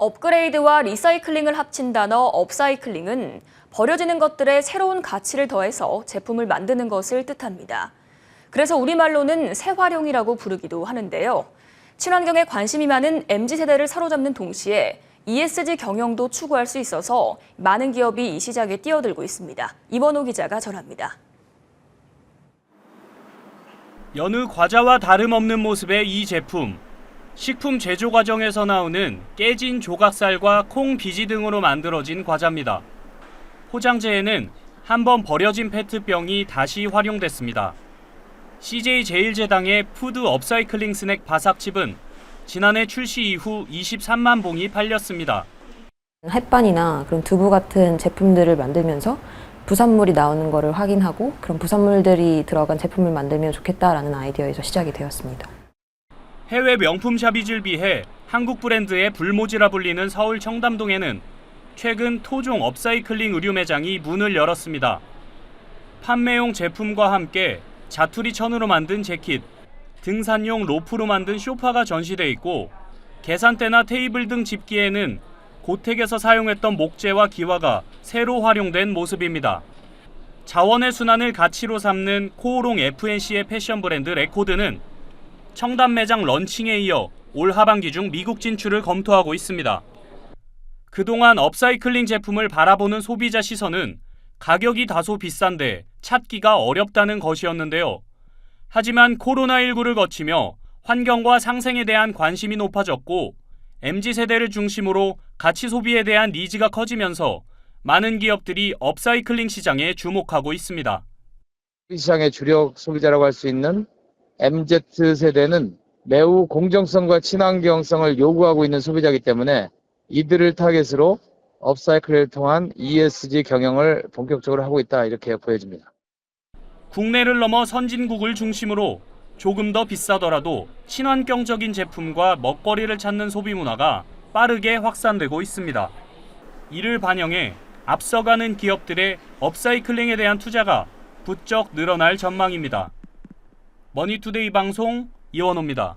업그레이드와 리사이클링을 합친 단어 업사이클링은 버려지는 것들에 새로운 가치를 더해서 제품을 만드는 것을 뜻합니다. 그래서 우리말로는 새활용이라고 부르기도 하는데요. 친환경에 관심이 많은 MZ세대를 사로잡는 동시에 ESG 경영도 추구할 수 있어서 많은 기업이 이 시장에 뛰어들고 있습니다. 이번호 기자가 전합니다. 여느 과자와 다름없는 모습의 이 제품. 식품 제조 과정에서 나오는 깨진 조각살과 콩 비지 등으로 만들어진 과자입니다. 포장재에는 한번 버려진 페트병이 다시 활용됐습니다. CJ 제일제당의 푸드 업사이클링 스낵 바삭칩은 지난해 출시 이후 23만 봉이 팔렸습니다. 햇반이나 그런 두부 같은 제품들을 만들면서 부산물이 나오는 거를 확인하고 그런 부산물들이 들어간 제품을 만들면 좋겠다라는 아이디어에서 시작이 되었습니다. 해외 명품 샵이질 비해 한국 브랜드의 불모지라 불리는 서울 청담동에는 최근 토종 업사이클링 의류 매장이 문을 열었습니다. 판매용 제품과 함께 자투리 천으로 만든 재킷, 등산용 로프로 만든 쇼파가 전시돼 있고 계산대나 테이블 등 집기에는 고택에서 사용했던 목재와 기와가 새로 활용된 모습입니다. 자원의 순환을 가치로 삼는 코오롱 FNC의 패션 브랜드 레코드는 청담 매장 런칭에 이어 올 하반기 중 미국 진출을 검토하고 있습니다. 그동안 업사이클링 제품을 바라보는 소비자 시선은 가격이 다소 비싼데 찾기가 어렵다는 것이었는데요. 하지만 코로나19를 거치며 환경과 상생에 대한 관심이 높아졌고 MZ세대를 중심으로 가치 소비에 대한 니즈가 커지면서 많은 기업들이 업사이클링 시장에 주목하고 있습니다. 시장의 주력 소비자라고 할 수 있는 MZ 세대는 매우 공정성과 친환경성을 요구하고 있는 소비자이기 때문에 이들을 타겟으로 업사이클을 통한 ESG 경영을 본격적으로 하고 있다 이렇게 보여집니다. 국내를 넘어 선진국을 중심으로 조금 더 비싸더라도 친환경적인 제품과 먹거리를 찾는 소비 문화가 빠르게 확산되고 있습니다. 이를 반영해 앞서가는 기업들의 업사이클링에 대한 투자가 부쩍 늘어날 전망입니다. 머니투데이 방송 이원호입니다.